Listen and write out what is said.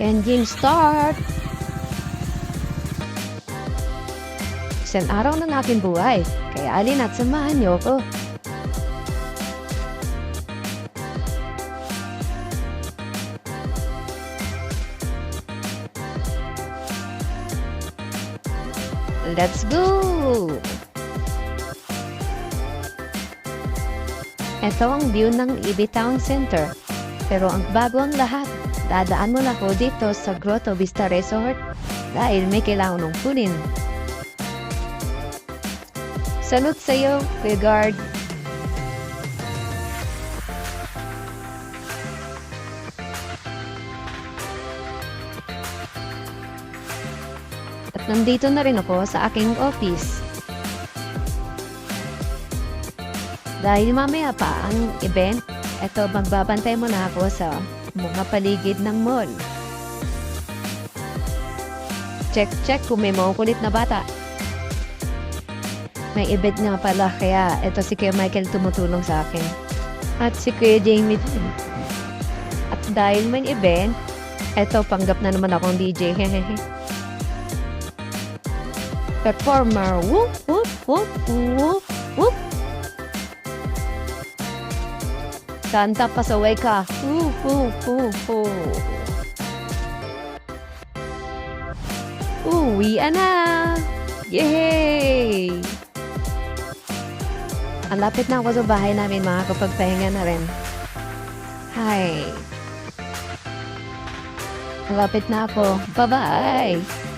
Game start! Isang araw na aking buhay, kaya alin at samahan niyo ko. Let's go! Ito ang view ng EB Town Center. Pero ang bago ang lahat, dadaan mo na ko dito sa Grotto Vista Resort dahil may kailangan ng kunin. Salute sa'yo, Kuya Guard. At nandito na rin ako sa aking office. Dahil mamaya pa ang event, eto magbabantay mo na ako sa mga paligid ng mall. Check check kung may mga kulit na bata. May event nga pala kaya eto si Kuya Michael tumutulong sa akin. At si Kuya Jamie din. At dahil may event, eto panggap na naman akong DJ. Performer. Whoop, whoop, whoop, whoop, Kanta pasaway ka. Woo, woo, woo, woo. Uwi na! Yay! Ang lapit na ako sa bahay namin, mga kapagpahinga na rin. Hi! Lapit na ako. Bye-bye!